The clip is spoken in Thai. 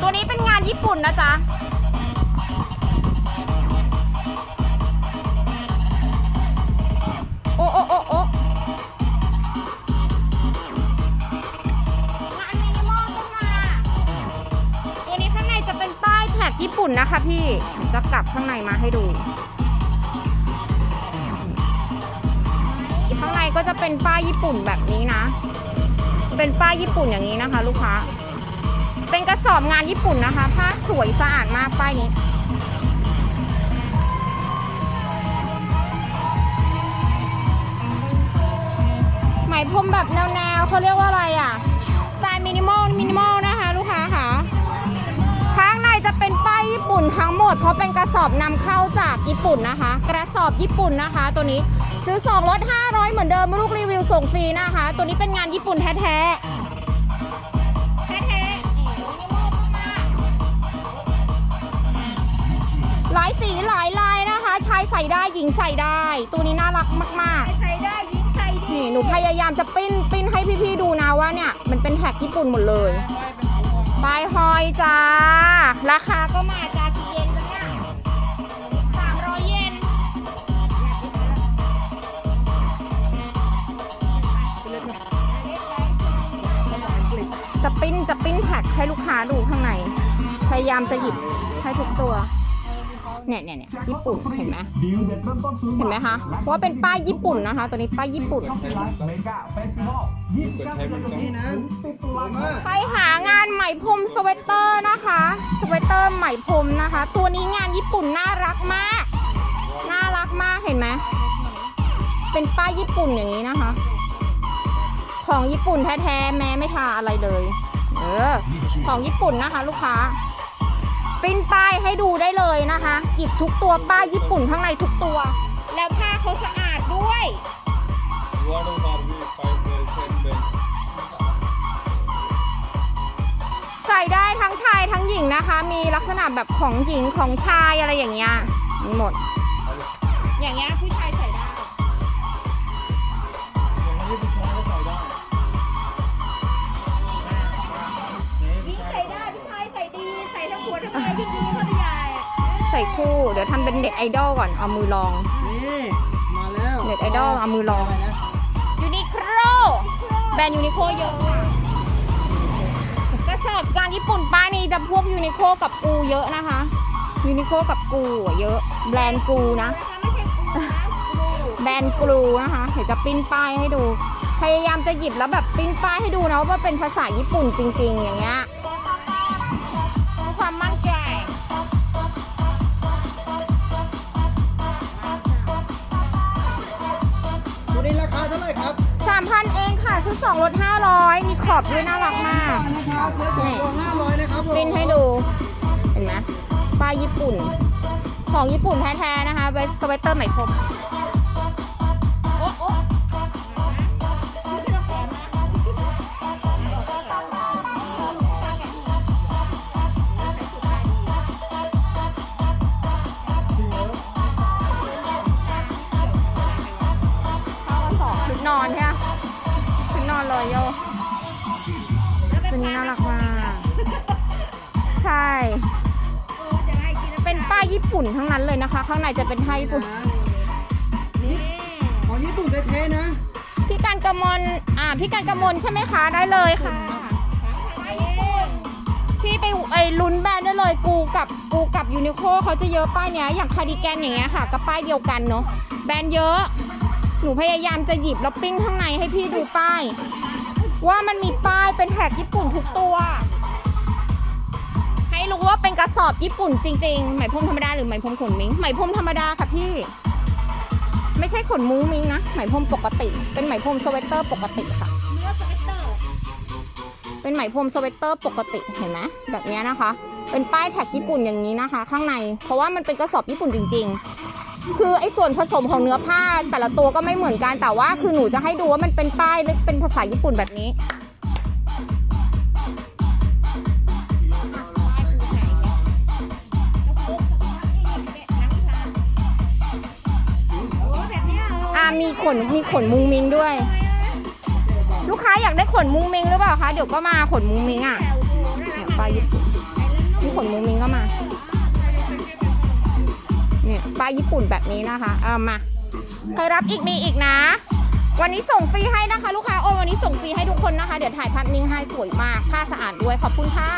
ตัวนี้เป็นงานญี่ปุ่นนะจ๊ะ โอ้โอ้โอ้โอ้งานมินิมอลต้องมา ตัวนี้ข้างในจะเป็นป้ายแท็กญี่ปุ่นนะคะพี่จะกลับข้างในมาให้ดู ข้างในก็จะเป็นป้ายญี่ปุ่นแบบนี้นะ เป็นป้ายญี่ปุ่นอย่างนี้นะคะ ลูกค้า เป็นกระสอบงานญี่ปุ่นนะคะ ผ้าสวยสะอาดมากป้ายนี้ ไหมพรมแบบแนวๆเขาเรียกว่าอะไรอะ สไตล์มินิมอล มินิมอลนะคะ ลูกค้าค่ะ ข้างในจะเป็นป้ายญี่ปุ่นทั้งหมด เพราะเป็นกระสอบนำเข้าจากญี่ปุ่นนะคะ กระสอบญี่ปุ่นนะคะ ตัวนี้ซื้อ2ลด500 เหมือนเดิมลูกรีวิวส่งฟรีนะคะ ตัวนี้เป็นงานญี่ปุ่นแท้ๆแท้ๆ สีหลายลายนะคะ ชายใส่ได้หญิงใส่ได้ ตัวนี้น่ารักมากๆใส่ได้ยิงใส่ดีนี่หนูพยายามจะปิ้นปิ้นให้พี่ๆดูนะว่าเนี่ยมันเป็นแท็กญี่ปุ่นหมดเลยปลายหอยจ้า ราคาก็มาจ้ากี่เยนจ้ะเนี่ยสามร้อยเยนจะปิ้นจะปิ้นแท็กให้ลูกค้าดูข้างใน พยายามจะหยิบให้ทุกตัว เนี่ยเนี่ยเนี่ยญี่ปุ่นเห็นไหมดีลเด็ดเริ่มต้นซื้อเห็นไหมคะเพราะว่าเป็นป้ายญี่ปุ่นนะคะ ตัวนี้ป้ายญี่ปุ่นช็อปปี้ไลฟ์เมกาเฟสติวัล29กันยายนนี่นะถึง10ตุลาคมใครหางานไหมพรมสเวตเตอร์นะคะสเวตเตอร์ไหมพรมนะคะ ตัวนี้งานญี่ปุ่นน่ารักมาก น่ารักมากเห็นไหมเป็นป้ายญี่ปุ่นอย่างนี้นะคะ ของญี่ปุ่นแท้ๆแม้ไม่ทาอะไรเลย เออ ของญี่ปุ่นนะคะ ลูกค้า ปริ้นป้ายให้ดูได้เลยนะคะหยิบทุกตัวป้ายญี่ปุ่นข้างในทุกตัว แล้วผ้าเขาสะอาดด้วย What are we five days and then ใส่ได้ทั้งชายทั้งหญิงนะคะ มีลักษณะแบบของหญิงของชายอะไรอย่างเงี้ยมีหมด อย่างเงี้ยผู้ชาย ส่คู่เดี๋ยวทำเป็นเน็ตไอดอลก่อนเอามือลอง นี่มาแล้วเน็ตไอดอลเอามือลองะไรนะยูนิโคลแบรนด์ยูนิโคลเยอะค่ะกระสอบการญี่ปุ่นป้ายนี้จะพวกยูนิโคลกับกูเยอะนะคะยูนิโคลกับกูอะเยอะ แบรนด์กูนะไม่ใช่กูนะกูแบรนด์กลูนะคะเดี๋ยวจะปิ้นป้ายให้ดู พยายามจะหยิบแล้วแบบปิ้นป้ายให้ดูนะว่าเป็นภาษาญี่ปุ่นจริง ๆ อย่างเงี้ย 3,000 เองค่ะซื้อ2ลด500 มีขอบด้วยน่ารักมากราคาซื้อสองตัวห้าร้อยนะครับผมปิ้นให้ดู เห็นไหมป้ายญี่ปุ่น ของญี่ปุ่นแท้ๆนะคะเวสสเวตเตอร์ไหมพรม อนเลยโยตัวนี้น่ารักมาก ใช่จะให้กินเป็นป้ายญี่ปุ่นทั้งนั้นเลยนะคะ ข้างในจะเป็นไทยญี่ปุ่นนี่ของญี่ปุ่นแท้ๆนะพี่การกมลอ่า พี่การกมลใช่ไหมคะ ได้เลยค่ะ พี่ไปไอ้ลุ้นแบรนด์ได้เลย กูกับกูกับยูนิโคเขาจะเยอะป้ายเนี้ย อย่างคาร์ดิแกนอย่างเงี้ยค่ะก็ป้ายเดียวกันเนาะ แบรนด์เยอะ หนูพยายามจะหยิบแล้วปิ้งข้างในให้พี่ดูป้าย ว่ามันมีป้ายเป็นแท็กญี่ปุ่นทุกตัว ให้รู้ว่าเป็นกระสอบญี่ปุ่นจริงๆ ไหมพรมธรรมดาหรือไหมพรมขนมิงไหมพรมธรรมดาค่ะพี่ ไม่ใช่ขนมุ้งมิงนะไหมพรมปกติ เป็นไหมพรมสเวตเตอร์ปกติค่ะเนื้อสเวตเตอร์ เป็นไหมพรมสเวตเตอร์ปกติเห็นไหมแบบนี้นะคะ เป็นป้ายแท็กญี่ปุ่นอย่างนี้นะคะ ข้างใน เพราะว่ามันเป็นกระสอบญี่ปุ่นจริง ๆ คือไอ้ส่วนผสมของเนื้อผ้าแต่ละตัวก็ไม่เหมือนกันแต่ว่าคือหนูจะให้ดูว่ามันเป็นป้ายหรือเป็นภาษาญี่ปุ่นแบบนี้ อ่ามีขนมีขนมุงมิงด้วย ลูกค้าอยากได้ขนมุงมิงหรือเปล่าคะเดี๋ยวก็มาขนมุงมิงอะเนี่ยป้ายญี่ปุ่นมีขนมุงมิงก็มา บายญี่ปุ่นแบบนี้นะคะเอามาใครรับอีกมีอีกนะ วันนี้ส่งฟรีให้นะคะ ลูกค้าโอนวันนี้ส่งฟรีให้ทุกคนนะคะ เดี๋ยวถ่ายภาพนิ่งให้สวยมากผ้าสะอาดด้วยขอบคุณค่ะ